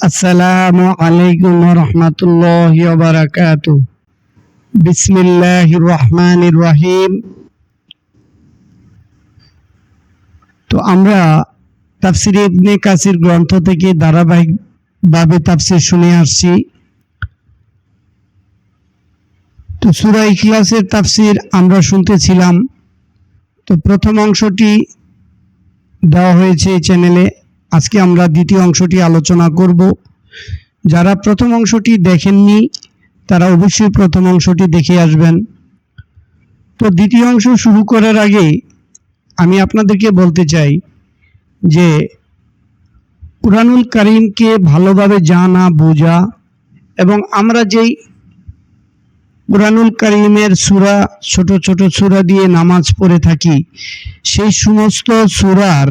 আসসালামু আলাইকুম রহমতুল্লাহ বারাকাতু বিসমিল্লাহ রহমান রহিম। তো আমরা তাফসির ইবনে কাসির গ্রন্থ থেকে ধারাবাহিকভাবে তাফসির শুনে আসছি। তো সুরা ইখলাসের তাফসির আমরা শুনতেছিলাম। তো প্রথম অংশটি দেওয়া হয়েছে চ্যানেলে। আজকে আমরা দ্বিতীয় অংশটি আলোচনা করব। যারা প্রথম অংশটি দেখেননি, তারা অবশ্যই প্রথম অংশটি দেখে আসবেন। তো দ্বিতীয় অংশ শুরু করার আগে আমি আপনাদেরকে বলতে চাই যে, কুরআনুল করিমকে ভালোভাবে জানা, বোঝা এবং আমরা যেই কুরআনুল করিমের সূরা, ছোট ছোট সূরা দিয়ে নামাজ পড়ে থাকি, সেই সমস্ত সূরার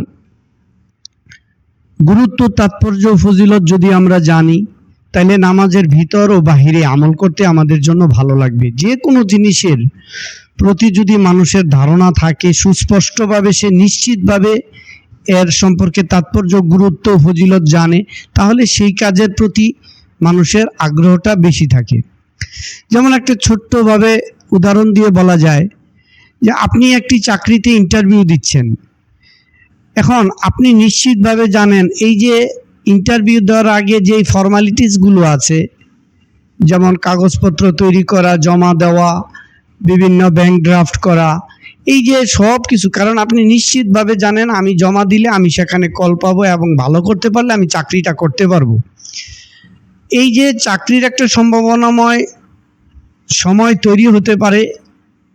গুরুত্ব, তাৎপর্য ফজিলত যদি আমরা জানি তাহলে নামাজের ভিতর ও বাহিরে আমল করতে আমাদের জন্য ভালো লাগবে। যে কোনো জিনিসের প্রতি যদি মানুষের ধারণা থাকে, সুস্পষ্টভাবে সে নিশ্চিতভাবে এর সম্পর্কে তাৎপর্য, গুরুত্ব ফজিলত জানে, তাহলে সেই কাজের প্রতি মানুষের আগ্রহটা বেশি থাকে। যেমন একটা ছোট্টভাবে উদাহরণ দিয়ে বলা যায় যে, আপনি একটি চাকরিতে ইন্টারভিউ দিচ্ছেন। এখন আপনি নিশ্চিতভাবে জানেন, এই যে ইন্টারভিউ দেওয়ার আগে যেই ফর্মালিটিসগুলো আছে, যেমন কাগজপত্র তৈরি করা, জমা দেওয়া, বিভিন্ন ব্যাংক ড্রাফট করা, এই যে সব কিছু, কারণ আপনি নিশ্চিতভাবে জানেন, আমি জমা দিলে আমি সেখানে কল পাবো এবং ভালো করতে পারলে আমি চাকরিটা করতে পারব। এই যে চাকরির একটা সম্ভাবনাময় সময় তৈরি হতে পারে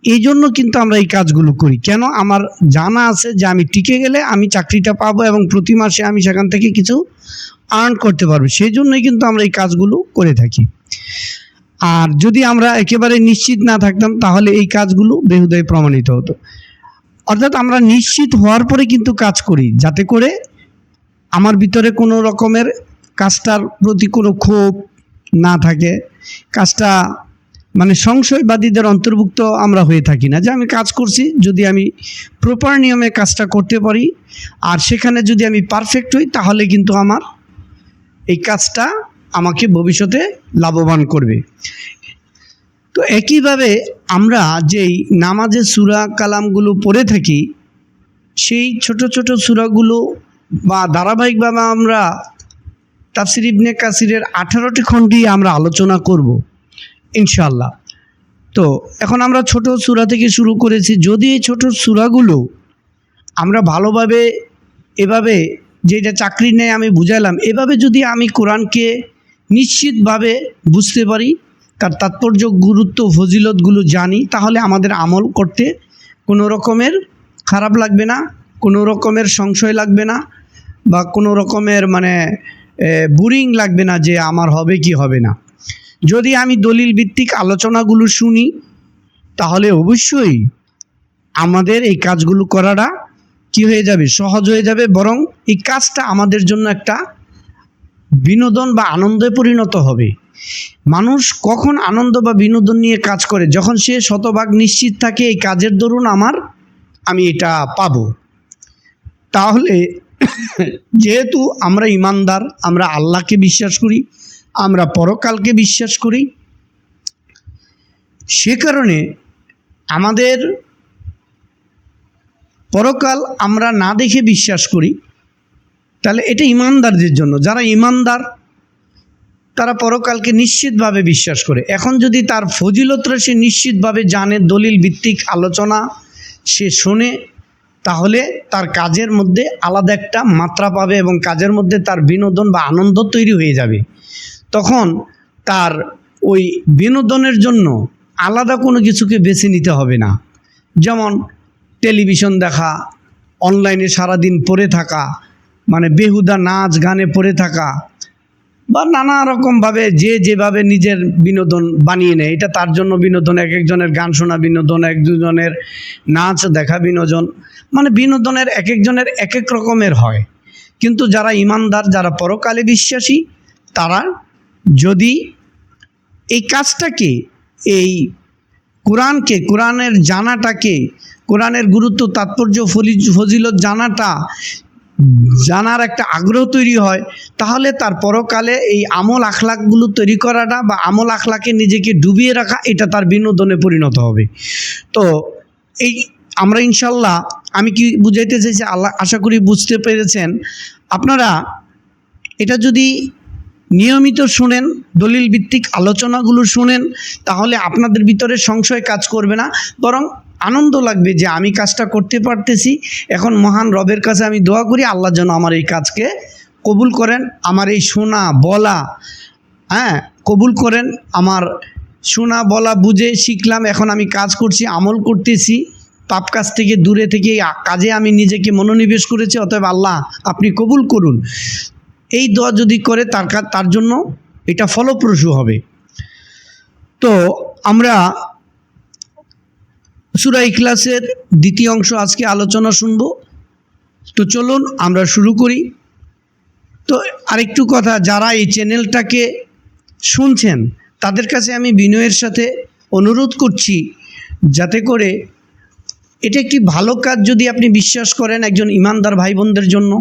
এই জন্য কিন্তু আমরা এই কাজগুলো করি। কেন? আমার জানা আছে যে আমি টিকে গেলে আমি চাকরিটা পাবো এবং প্রতি মাসে আমি সেখান থেকে কিছু আর্ন করতে পারব। সেই জন্যই কিন্তু আমরা এই কাজগুলো করে থাকি। আর যদি আমরা একেবারে নিশ্চিত না থাকতাম, তাহলে এই কাজগুলো বেহুদায় প্রমাণিত হতো। অর্থাৎ আমরা নিশ্চিত হওয়ার পরে কিন্তু কাজ করি, যাতে করে আমার ভিতরে কোনো রকমের কাজটার প্রতি কোনো ক্ষোভ না থাকে। কাজটা মানে সংশয়বাদীদের অন্তর্ভুক্ত আমরা হয়ে থাকি না। যে আমি কাজ করছি, যদি আমি প্রপার নিয়মে কাজটা করতে পারি, আর সেখানে যদি আমি পারফেক্ট হই, তাহলে কিন্তু আমার এই কাজটা আমাকে ভবিষ্যতে লাভবান করবে। তো একইভাবে আমরা যেই নামাজের সুরা কালামগুলো পড়ে থাকি, সেই ছোট ছোট সুরাগুলো বা ধারাবাহিকভাবে আমরা তাফসির ইবনে কাসিরের আঠারোটি খণ্ডই আমরা আলোচনা করব। ইনশাল্লাহ তো এখন আমরা ছোট সূরা থেকে শুরু করেছি। যদি এই ছোট সূরাগুলো আমরা ভালোভাবে এভাবে যেটা চাকরি নেয় আমি বুঝাইলাম এভাবে যদি আমি কোরআনকে নিশ্চিতভাবে বুঝতে পারি, তার তাৎপর্য, গুরুত্ব, ফজিলতগুলো জানি, তাহলে আমাদের আমল করতে কোনো রকমের খারাপ লাগবে না, কোনো রকমের সংশয় লাগবে না বা কোনো রকমের মানে বোরিং লাগবে না যে আমার হবে কি হবে না। যদি আমি দলিল ভিত্তিক আলোচনাগুলো শুনি, তাহলে অবশ্যই আমাদের এই কাজগুলো করাটা কি হয়ে যাবে? সহজ হয়ে যাবে, বরং এই কাজটা আমাদের জন্য একটা বিনোদন বা আনন্দে পরিণত হবে। মানুষ কখন আনন্দ বা বিনোদন নিয়ে কাজ করে? যখন সে শতভাগ নিশ্চিত থাকে, এই কাজের দরুন আমার, আমি এটা পাব। তাহলে যেহেতু আমরা ইমানদার, আমরা আল্লাহকে বিশ্বাস করি আমরা পরকালকে বিশ্বাস করি। সে কারণে আমাদের পরকাল আমরা না দেখে বিশ্বাস করি, তাহলে এটা ইমানদারদের জন্য। যারা ইমানদার, তারা পরকালকে নিশ্চিতভাবে বিশ্বাস করে। এখন যদি তার ফজিলতরা সে নিশ্চিতভাবে জানে দলিল ভিত্তিক আলোচনা সে শোনে, তাহলে তার কাজের মধ্যে আলাদা একটা মাত্রা পাবে এবং কাজের মধ্যে তার বিনোদন বা আনন্দ তৈরি হয়ে যাবে। তখন তার ওই বিনোদনের জন্য আলাদা কোনো কিছুকে বেছে নিতে হবে না। যেমন টেলিভিশন দেখা, অনলাইনে সারাদিন পড়ে থাকা মানে বেহুদা নাচ গানে পড়ে থাকা, বা নানা রকমভাবে যে যেভাবে নিজের বিনোদন বানিয়ে নেয়, এটা তার জন্য বিনোদন, এক একজনের গান শোনা বিনোদন, এক দুজনের নাচ দেখা বিনোদন মানে বিনোদনের এক একজনের এক এক রকমের হয়। কিন্তু যারা ইমানদার, যারা পরকালে বিশ্বাসী, তারা যদি এই কাজটাকে, এই কোরআনকে, কোরআনের জানাটাকে, কোরআনের গুরুত্ব, তাৎপর্য ফজিলত জানাটা, জানার একটা আগ্রহ তৈরি হয়, তাহলে তার পরকালে এই আমল আখলাকগুলো তৈরি করাটা বা আমল আখলাকে নিজেকে ডুবিয়ে রাখা, এটা তার বিনোদনে পরিণত হবে। তো এই আমরা ইনশাল্লাহ, আমি কি বুঝাইতে চাইছি আল্লাহ আশা করি বুঝতে পেরেছেন। আপনারা এটা যদি নিয়মিত শুনেন দলিল ভিত্তিক আলোচনাগুলো শুনেন, তাহলে আপনাদের ভিতরে সংশয় কাজ করবে না। বরং আনন্দ লাগবে যে আমি কাজটা করতে পারতেছি, এখন মহান রবের কাছে আমি দোয়া করি, আল্লাহ যেন আমার এই কাজকে কবুল করেন, আমার এই শোনা বলা হ্যাঁ কবুল করেন, আমার শোনা বলা বুঝে শিখলাম, এখন আমি কাজ করছি, আমল করতেছি, পাপ কাজ থেকে দূরে থেকে কাজে আমি নিজেকে মনোনিবেশ করেছি, অতএব আল্লাহ আপনি কবুল করুন। এই দোয়া যদি করে তার তার জন্য এটা ফলপ্রসূ হবে। তো আমরা সুরা ইখলাসের দ্বিতীয় অংশ আজকে আলোচনা শুনব। তো চলুন আমরা শুরু করি। তো আরেকটু কথা, যারা এই চ্যানেলটাকে শুনছেন, তাদের কাছে আমি বিনয়ের সাথে অনুরোধ করছি যাতে করে এটা একটি ভালো কাজ যদি আপনি বিশ্বাস করেন একজন ইমানদার ভাই বোনদের জন্য।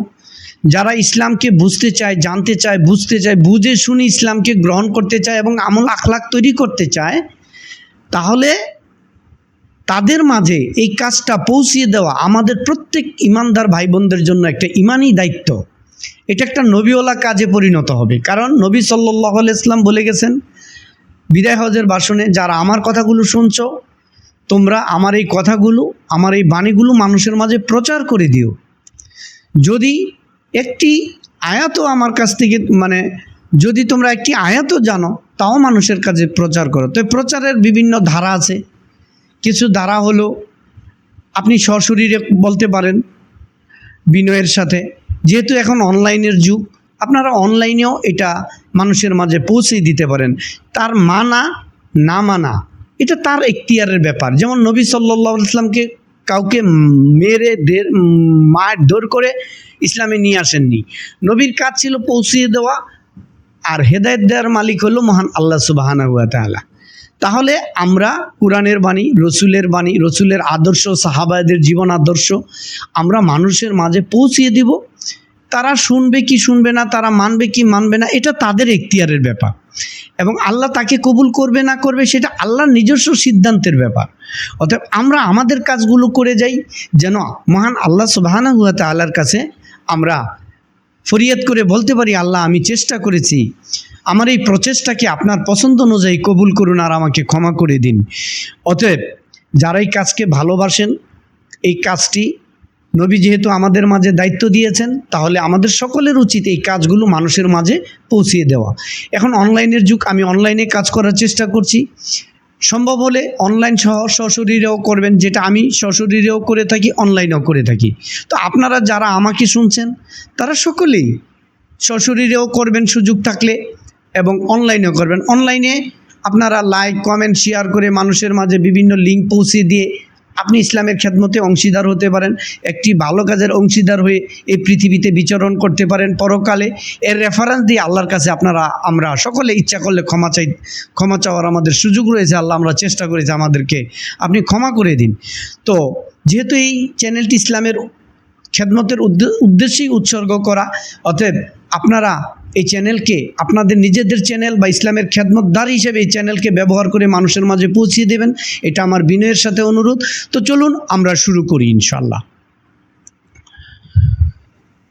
যারা ইসলামকে বুঝতে চায়, জানতে চায়, বুঝতে চায়, বুঝে শুনে ইসলামকে গ্রহণ করতে চায় এবং আমল আখলাক তৈরি করতে চায়, তাহলে তাদের মাঝে এই কাজটা পৌঁছিয়ে দেওয়া আমাদের প্রত্যেক ইমানদার ভাই বোনদের জন্য একটা ইমানই দায়িত্ব। এটা একটা নবীওয়ালা কাজে পরিণত হবে। কারণ নবী সাল্লাহ ইসলাম বলে গেছেন, বিদায় হজের বাসনে, যারা আমার কথাগুলো শুনছো, তোমরা আমার এই কথাগুলো, আমার এই বাণীগুলো মানুষের মাঝে প্রচার করে দিও। যদি একটি আয়াতও আমার কাছ থেকে মানে যদি তোমরা একটি আয়াতও জানো, তাও মানুষের কাছে প্রচার করো। তো প্রচারের বিভিন্ন ধারা আছে। কিছু ধারা হলো, আপনি সশরীরে বলতে পারেন বিনয়ের সাথে। যেহেতু এখন অনলাইনের যুগ, আপনারা অনলাইনেও এটা মানুষের মাঝে পৌঁছে দিতে পারেন। তার মানা, না মানা, এটা তার এখতিয়ারের ব্যাপার। যেমন নবী সাল্লাহ ইসলামকে কাউকে মেরে দৌড় করে ইসলামে নিয়ে আসেননি। নবীর কাজ ছিল পৌঁছিয়ে দেওয়া আর হেদায়ত দেওয়ার মালিক হলো মহান আল্লাহ সুবাহানা হুয়া তালা তাহলে আমরা কোরআনের বাণী, রসুলের বাণী, রসুলের আদর্শ, সাহাবায়দের জীবন আদর্শ আমরা মানুষের মাঝে পৌঁছিয়ে দিব। তারা শুনবে কি শুনবে না, তারা মানবে কি মানবে না, এটা তাদের এখতিয়ারের ব্যাপার। এবং আল্লাহ তাকে কবুল করবে না করবে সেটা আল্লাহর নিজস্ব সিদ্ধান্তের ব্যাপার। অতএব আমরা আমাদের কাজগুলো করে যাই, যেন মহান আল্লাহ সুবাহানা হুয়া তাল্লার কাছে আমরা ফরিয়াদ করে বলতে পারি, আল্লাহ আমি চেষ্টা করেছি, আমার এই প্রচেষ্টাকে আপনার পছন্দ অনুযায়ী কবুল করুন আর আমাকে ক্ষমা করে দিন। অতএব যারা এই কাজকে ভালোবাসেন, এই কাজটি নবী যেহেতু আমাদের মাঝে দায়িত্ব দিয়েছেন, তাহলে আমাদের সকলের উচিত এই কাজগুলো মানুষের মাঝে পৌঁছিয়ে দেওয়া। এখন অনলাইনের যুগ, আমি অনলাইনে কাজ করার চেষ্টা করছি। সম্ভব হলে অনলাইন সহ সশরীরেও করবেন, যেটা আমি সশরীরেও করে থাকি, অনলাইনেও করে থাকি। তো আপনারা যারা আমাকে শুনছেন, তারা সকলেই সশরীরেও করবেন সুযোগ থাকলে এবং অনলাইনেও করবেন। অনলাইনে আপনারা লাইক কমেন্ট শেয়ার করে মানুষের মাঝে বিভিন্ন লিঙ্ক পৌঁছে দিয়ে আপনি ইসলামের খেদমতে অংশীদার হতে পারেন, একটি ভালো কাজের অংশীদার হয়ে এই পৃথিবীতে বিচরণ করতে পারেন পরকালে। এর রেফারেন্স দিয়ে আল্লাহর কাছে আপনারা, আমরা সকলে ইচ্ছা করলে ক্ষমা চাই, ক্ষমা চাওয়ার আমাদের সুযোগ রয়েছে, আল্লাহ আমরা চেষ্টা করেছি আমাদেরকে আপনি ক্ষমা করে দিন। তো, যেহেতু এই চ্যানেলটি ইসলামের খেদমতের উদ্দেশ্যেই উৎসর্গ করা, অতএব আপনারা এই চ্যানেলকে আপনাদের নিজেদের চ্যানেল বা ইসলামের খেদমতদার হিসেবে এই চ্যানেলকে ব্যবহার করে মানুষের মাঝে পৌঁছিয়ে দেবেন, এটা আমার বিনয়ের সাথে অনুরোধ। তো চলুন আমরা শুরু করি ইনশাল্লাহ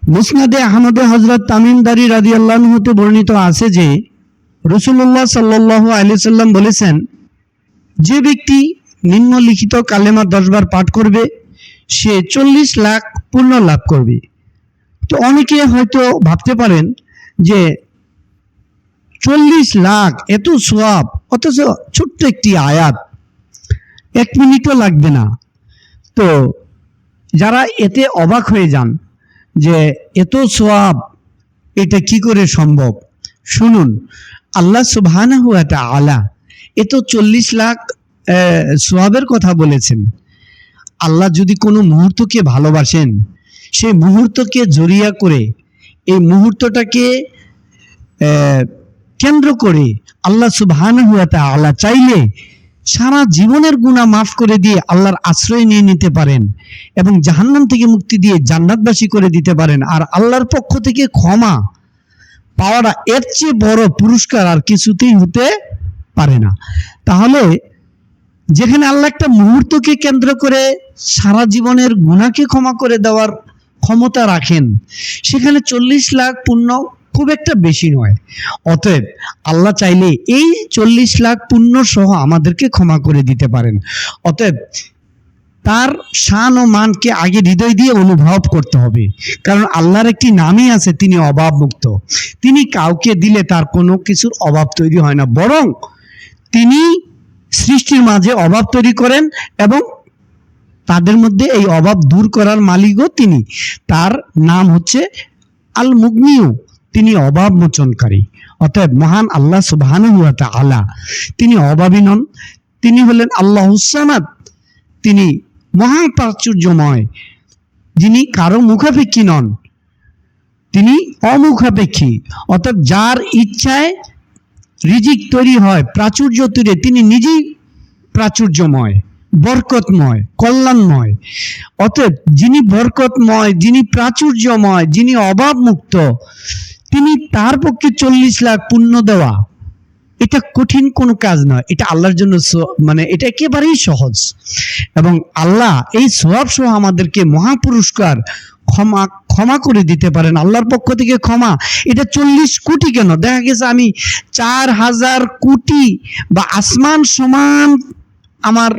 মুসনাদে আহমদে হজরত তামিমদারি রাজি হতে বর্ণিত আছে যে রসুল্লাহ সাল্লাহ আলি সাল্লাম বলেছেন, যে ব্যক্তি নিম্নলিখিত কালেমা দশবার পাঠ করবে, সে চল্লিশ লাখ পূর্ণ লাভ করবে। তো অনেকে হয়তো ভাবতে পারেন যে চল্লিশ লাখ, এত সোয়াব অথচ ছোট্ট একটি আয়াত। এক মিনিটও লাগবে না। তো যারা এতে অবাক হয়ে যান যে এত সোয়াব এটা কি করে সম্ভব? শুনুন, আল্লাহ সুবহানাহু ওয়া আলা এ তো চল্লিশ লাখ সোয়াবের কথা বলেছেন। আল্লাহ যদি কোনো মুহূর্তকে ভালোবাসেন, সেই মুহূর্তকে জড়িয়া করে এই মুহূর্তটাকে কেন্দ্র করে আল্লাহ ওয়া তাআলা চাইলে সারা জীবনের গুণা মাফ করে দিয়ে আল্লাহর আশ্রয় নিয়ে নিতে পারেন এবং জাহান্নাম থেকে মুক্তি দিয়ে জান্নাতবাসী করে দিতে পারেন। আর আল্লাহর পক্ষ থেকে ক্ষমা পাওয়াটা এর চেয়ে বড় পুরস্কার আর কিছুতেই হতে পারে না। তাহলে যেখানে আল্লাহ একটা মুহূর্তকে কেন্দ্র করে সারা জীবনের গুণাকে ক্ষমা করে দেওয়ার ক্ষমতা রাখেন। সেখানে চল্লিশ লাখ পুণ্য খুব একটা বেশি নয়। অতএব আল্লাহ চাইলে এই চল্লিশ লাখ পুণ্য সহ আমাদেরকে ক্ষমা করে দিতে পারেন। অতএব তার শান ও মানকে আগে হৃদয় দিয়ে অনুভব করতে হবে। কারণ আল্লাহর একটি নামই আছে, তিনি অভাব মুক্ত তিনি কাউকে দিলে তার কোনো কিছুর অভাব তৈরি হয় না। বরং তিনি সৃষ্টির মাঝে অভাব তৈরি করেন এবং তাদের মধ্যে এই অভাব দূর করার মালিকও তিনি। তার নাম হচ্ছে আল মুগনিউ তিনি অভাব মোচনকারী অতএব মহান আল্লাহ সুবহানাহু ওয়া তাআলা তিনি অভাবী নন। তিনি হলেন আল্লাহ হুসামাদ তিনি মহা প্রাচুর্যময়। যিনি কারও মুখাপেক্ষী নন। তিনি অমুখাপেক্ষী। অর্থাৎ যার ইচ্ছায় রিজিক তৈরি হয়, প্রাচুর্য তৈরি তিনি নিজেই প্রাচুর্যময়। বরকতময়, কল্যাণময়। অতএব যিনি বরকতময়, যিনি প্রাচুর্যময়, যিনি অভাব মুক্ত তিনি তার পক্ষে চল্লিশ লাখ পুণ্য দেওয়া, এটা কঠিন কোনো কাজ নয়। এটা আল্লাহর জন্য মানে এটা একেবারেই সহজ। এবং আল্লাহ এই সব সহ আমাদেরকে মহাপুরস্কার ক্ষমা ক্ষমা করে দিতে পারেন। আল্লাহর পক্ষ থেকে ক্ষমা। এটা চল্লিশ কোটি কেন? দেখা গেছে আমি চার হাজার কোটি বা আসমান সমান আমার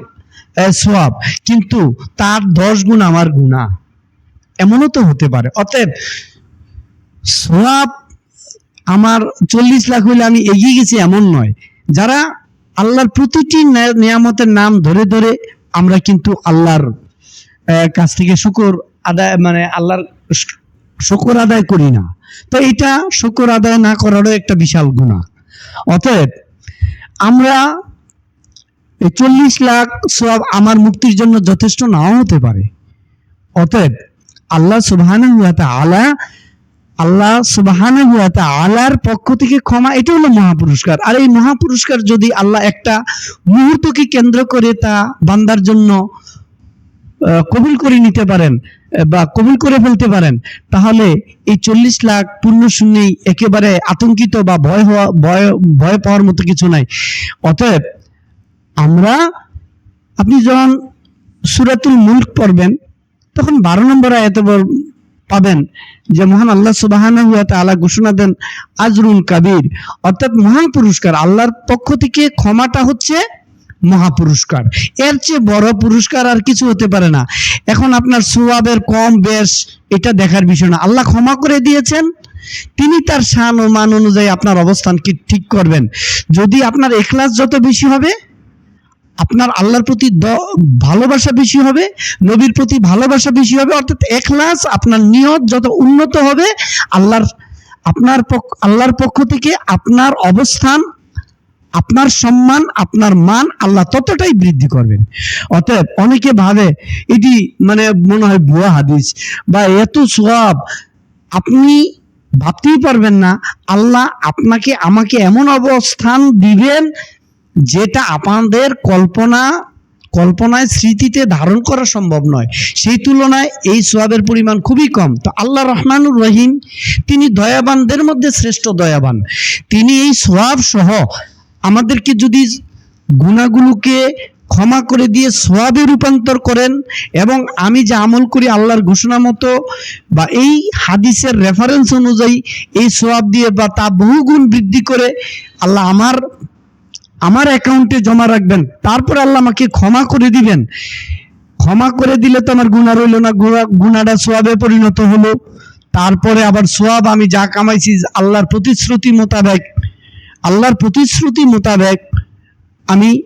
সোয়াব। কিন্তু তার দশ গুণ আমার গুণা এমনও তো হতে পারে। অতএব সোয়াব আমার চল্লিশ লাখ হইলে আমি এগিয়ে গেছি এমন নয়। যারা আল্লাহর প্রতিটি নিয়ামতের নাম ধরে ধরে আমরা কিন্তু আল্লাহর কাছ থেকে শুকর আদায় মানে আল্লাহর শুকর আদায় করি না। তো এটা শুকর আদায় না করারও একটা বিশাল গুণা অতএব আমরা এই চল্লিশ লাখ সব আমার মুক্তির জন্য যথেষ্ট নাও হতে পারে। অতএব আল্লাহ সুবহানাহু ওয়া তাআলা, আল্লাহ সুবহানাহু ওয়া তাআলার পক্ষ থেকে ক্ষমা এটা হলো মহাপুরস্কার। আর এই মহাপুরস্কার যদি আল্লাহ একটা মুহূর্তকে কেন্দ্র করে তা বান্দার জন্য কবুল করে নিতে পারেন, বা কবুল করে ফেলতে পারেন, তাহলে এই চল্লিশ লাখ পূর্ণ শূন্যেই একেবারে আতঙ্কিত বা ভয় হওয়া, ভয় ভয় পাওয়ার মতো কিছু নাই। অতএব আমরা, আপনি যখন সুরাতুল মুল্ক পড়বেন, তখন বারো নম্বর আয়াতে পাবেন যে মহান আল্লাহ সুবাহানাহু ওয়া তাআলা ঘোষণা দেন, আজরুল কাবির। অর্থাৎ মহান পুরস্কার, আল্লাহর পক্ষ থেকে ক্ষমাটা হচ্ছে মহাপুরস্কার। এর চেয়ে বড় পুরস্কার আর কিছু হতে পারে না। এখন আপনার সোয়াবের কম বেশ, এটা দেখার বিষয় না। আল্লাহ ক্ষমা করে দিয়েছেন, তিনি তার শান ও মান অনুযায়ী আপনার অবস্থানকে ঠিক করবেন। যদি আপনার এখলাস যত বেশি হবে আপনার আল্লাহর প্রতি ভালোবাসা বেশি হবে, নবীর প্রতি ভালোবাসা বেশি হবে, অর্থাৎ এখলাস আপনার নিয়ত যত উন্নত হবে, আল্লাহর, আপনার পক্ষ আল্লাহর পক্ষ থেকে আপনার অবস্থান, আপনার সম্মান, আপনার মান আল্লাহ ততটাই বৃদ্ধি করবেন। অতএব অনেকে ভাবে, এটি মানে মনে হয় ভুয়া হাদিস, বা এত সব আপনি ভাবতেই পারবেন না, আল্লাহ আপনাকে, আমাকে এমন অবস্থান দিবেন যেটা আপনাদের কল্পনা, কল্পনায় স্মৃতিতে ধারণ করা সম্ভব নয়। সেই তুলনায় এই সোয়াবের পরিমাণ খুবই কম। তো আল্লাহ রহমানুর রহিম, তিনি দয়াবানদের মধ্যে শ্রেষ্ঠ দয়াবান। তিনি এই সোয়াব সহ আমাদেরকে যদি গুণাগুলোকে ক্ষমা করে দিয়ে সোয়াবে রূপান্তর করেন এবং আমি যে আমল করি আল্লাহর ঘোষণা মতো বা এই হাদিসের রেফারেন্স অনুযায়ী এই সোয়াব দিয়ে বা তা বহুগুণ বৃদ্ধি করে আল্লাহ আমার আমার অ্যাকাউন্টে জমা রাখবেন, তারপর আল্লাহ আমাকে ক্ষমা করে দিবেন। ক্ষমা করে দিলে তো আমার গুণা রইল না গুণা- গুণাটা সোয়াবে পরিণত হলো। তারপরে আবার সোয়াব আমি যা কামাইছি আল্লাহর প্রতিশ্রুতি মোতাবেক, আল্লাহর প্রতিশ্রুতি মোতাবেক আমি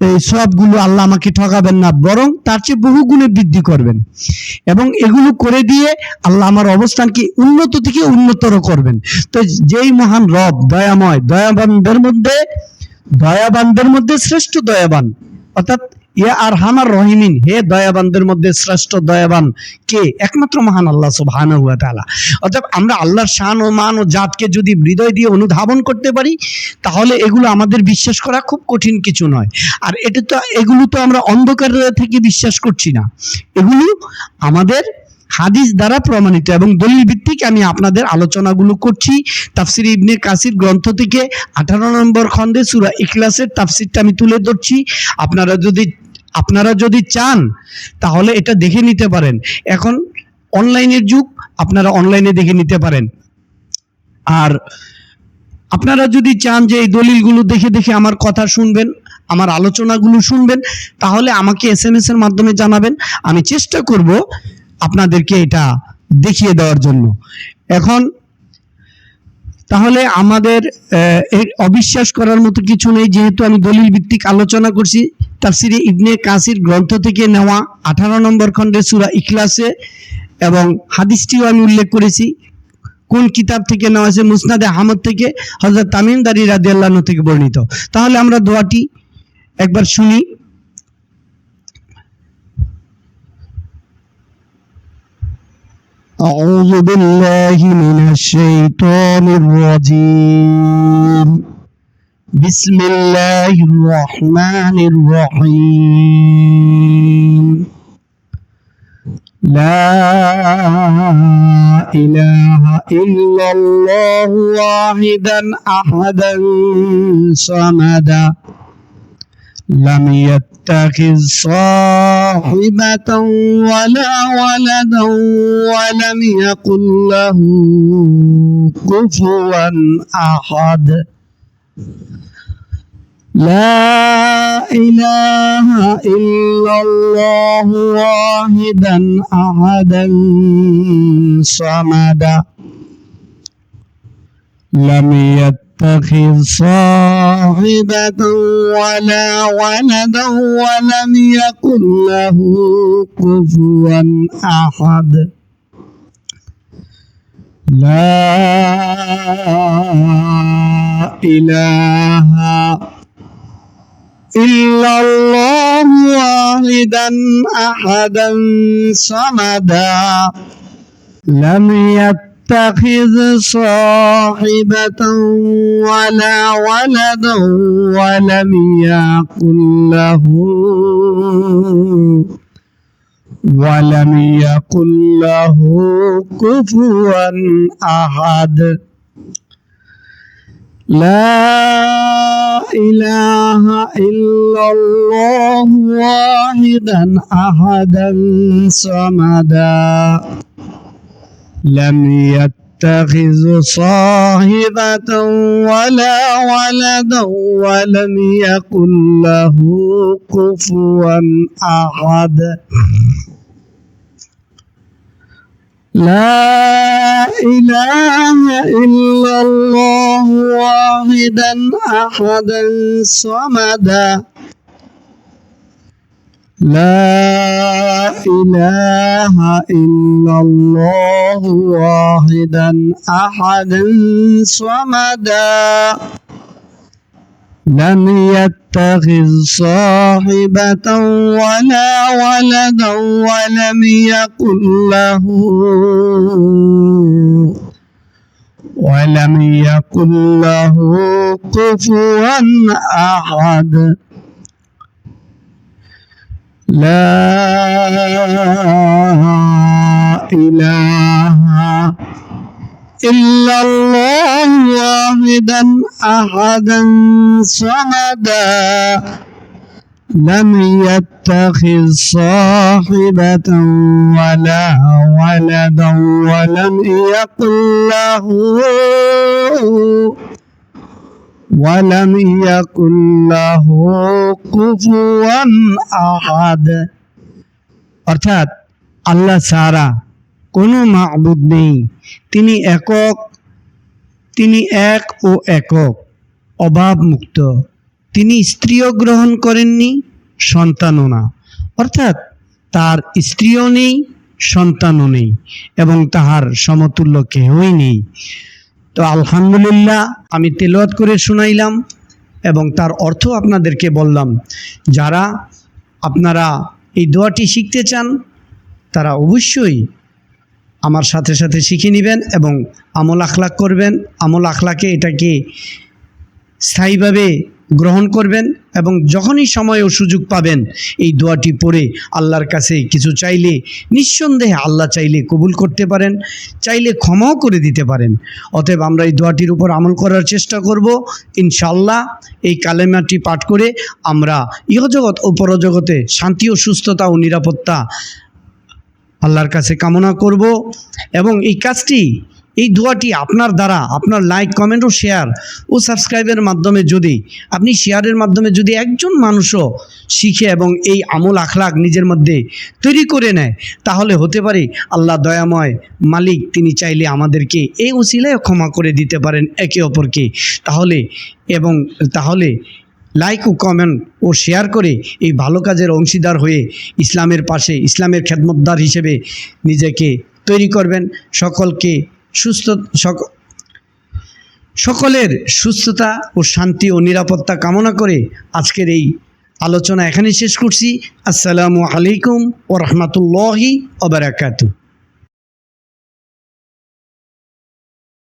এই সবগুলো আল্লাহ আমাকে ঠকাবেন না, বরং তার চেয়ে বহু গুণে বৃদ্ধি করবেন। এবং এগুলো করে দিয়ে আল্লাহ আমার অবস্থানকে উন্নত থেকে উন্নতর করবেন। তো যেই মহান রব, দয়াময়, দয়াবানদের মধ্যে দয়াবানদের মধ্যে শ্রেষ্ঠ দয়াবান। অর্থাৎ ইয়া আর হামার রহিমিন, হে দয়াবানদের মধ্যে শ্রেষ্ঠ দয়াবান কে? একমাত্র মহান আল্লাহ সুবহানাহু ওয়া তাআলা। অর্থাৎ আমরা আল্লাহর শান ও মান ও জাতকে যদি হৃদয় দিয়ে অনুধাবন করতে পারি, তাহলে এগুলো আমাদের বিশ্বাস করা খুব কঠিন কিছু নয়। আর এটা তো, এগুলো তো আমরা অন্ধকার থেকে বিশ্বাস করছি না। এগুলো আমাদের হাদিস দ্বারা প্রমাণিত এবং দলিল ভিত্তিক আমি আপনাদের আলোচনাগুলো করছি। তাফসির ইবনে কাসির গ্রন্থ থেকে আঠারো নম্বর খণ্ডে সুরা ইখলাসের তাফসিরটা আমি তুলে ধরছি। আপনারা যদি আপনারা যদি চান, তাহলে এটা দেখে নিতে পারেন। এখন অনলাইনের যুগ, আপনারা অনলাইনে দেখে নিতে পারেন। আর আপনারা যদি চান যে এই দলিলগুলো দেখে দেখে আমার কথা শুনবেন, আমার আলোচনাগুলো শুনবেন, তাহলে আমাকে এস এম এর মাধ্যমে জানাবেন। আমি চেষ্টা করব আপনাদেরকে এটা দেখিয়ে দেওয়ার জন্য। এখন, তাহলে আমাদের অবিশ্বাস করার মতো কিছু নেই, যেহেতু আমি দলিল ভিত্তিক আলোচনা করছি। তাফসিরে ইবনে কাসির গ্রন্থ থেকে নেওয়া আঠারো নম্বর খণ্ডে সুরা ইখলাসে এবং হাদিসটিও আমি উল্লেখ করেছি। কোন কিতাব থেকে নেওয়া হয়েছে? মুসনাদে আহমদ থেকে হজরত তামিমদারি রাজি আল্লাহ থেকে বর্ণিত। তাহলে আমরা দোয়াটি একবার শুনি। أعوذ بالله من الشيطان الرجيم. بسم الله الرحمن الرحيم. لا إله إلا الله واحدا أحدا صمدا لم يتخذ صاحبة ولا ولدا ولم يكن له كفوا أحد. لا إله إلا الله واحدا أحدا صمدا لم يتخذ صاحبة ولا ولدا ولم يكن له كفوا أحد لا إله إلا الله واحدا أحدا صمدا لم يتخذ صاحبة ولا ولدا ولم يكن له ولم يكن له كفوا أحد. لا إله إلا الله واحدا أحدا صمدا. لم يتخذ صاحبة ولا ولدا ولم يكن له كفوا أحد. لا إله إلا الله واحدا أحدا صمدا. لا إله إلا الله واحدا أحدا صمدا لم يتخذ صاحبة ولا ولدا ولم يكن له ولم يكن له كفوا أحد. لا إله إلا الله واحدا أحدا صمدا لم يتخذ صاحبة ولا ولدا ولم يكن له ولم يكن له كفوا أحد অর্থাৎ আল্লাহ ছাড়া কোনো মাহবুদ নেই তিনি একক তিনি এক ও একক অভাব মুক্ত তিনি স্ত্রীও গ্রহণ করেননি সন্তানও না অর্থাৎ তার স্ত্রীও নেই সন্তানও নেই এবং তাহার সমতুল্য কেহই নেই তো আলহামদুলিল্লাহ আমি তেলোয়াত করে শুনাইলাম এবং তার অর্থ আপনাদেরকে বললাম, যারা আপনারা এই দোয়াটি শিখতে চান, তারা অবশ্যই আমার সাথে সাথে শিখে নেবেন এবং আমল আখলাক করবেন। আমল আখলাকে এটাকে স্থায়ীভাবে গ্রহণ করবেন এবং যখনই সময় ও সুযোগ পাবেন, এই দোয়াটি পড়ে আল্লাহর কাছে কিছু চাইলে, নিঃসন্দেহে আল্লাহ চাইলে কবুল করতে পারেন, চাইলে ক্ষমাও করে দিতে পারেন। অতএব আমরা এই দোয়াটির উপর আমল করার চেষ্টা করব। ইনশাল্লাহ এই কালেমাটি পাঠ করে আমরা ইহজগৎ ও পরজগতে শান্তি ও সুস্থতা ও নিরাপত্তা আল্লাহর কাছে কামনা করব এবং এই কাজটি এই দোয়াটি আপনার দ্বারা, আপনার লাইক কমেন্ট ও শেয়ার ও সাবস্ক্রাইবের মাধ্যমে যদি, আপনি শেয়ারের মাধ্যমে যদি একজন মানুষও শিখে এবং এই আমল আখলাক নিজের মধ্যে তৈরি করে নেয়, তাহলে হতে পারে আল্লাহ দয়াময় মালিক, তিনি চাইলে আমাদেরকে এই উসিলায় ক্ষমা করে দিতে পারেন একে অপরকে। তাহলে এবং তাহলে লাইক ও কমেন্ট ও শেয়ার করে এই ভালো কাজের অংশীদার হয়ে ইসলামের পাশে, ইসলামের খেদমতদার হিসেবে নিজেকে তৈরি করবেন। সকলকে সুস্থ সক- সকলের সুস্থতা ও শান্তি ও নিরাপত্তা কামনা করে আজকের এই আলোচনা এখানেই শেষ করছি। আসসালামু আলাইকুম ও রহমতুল্লাহি ওবরাকাতু